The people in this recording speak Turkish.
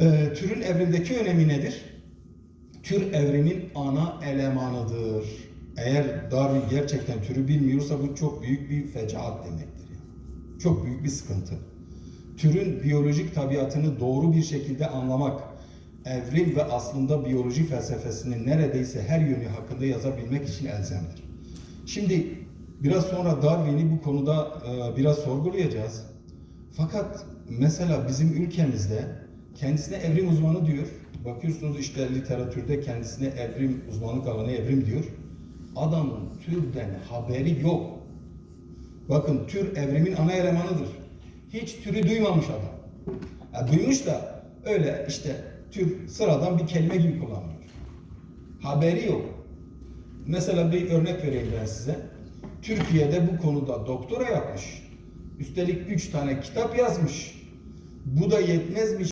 Ee, türün evrimdeki önemi nedir? Tür evrimin ana elemanıdır. Eğer Darwin gerçekten türü bilmiyorsa bu çok büyük bir fecaat demektir. yani. Çok büyük bir sıkıntı. Türün biyolojik tabiatını doğru bir şekilde anlamak, evrim ve aslında biyoloji felsefesinin neredeyse her yönü hakkında yazabilmek için elzemdir. Şimdi biraz sonra Darwin'i bu konuda e, biraz sorgulayacağız. Fakat mesela bizim ülkemizde kendisine evrim uzmanı diyor. Bakıyorsunuz işte literatürde kendisine evrim uzmanlık alanı evrim diyor. Adamın türden haberi yok. Bakın tür evrimin ana elemanıdır. Hiç türü duymamış adam. Ya duymuş da öyle işte tür sıradan bir kelime gibi kullanıyor. Haberi yok. Mesela bir örnek vereyim ben size. Türkiye'de bu konuda doktora yapmış. Üstelik üç tane kitap yazmış. Bu da yetmezmiş.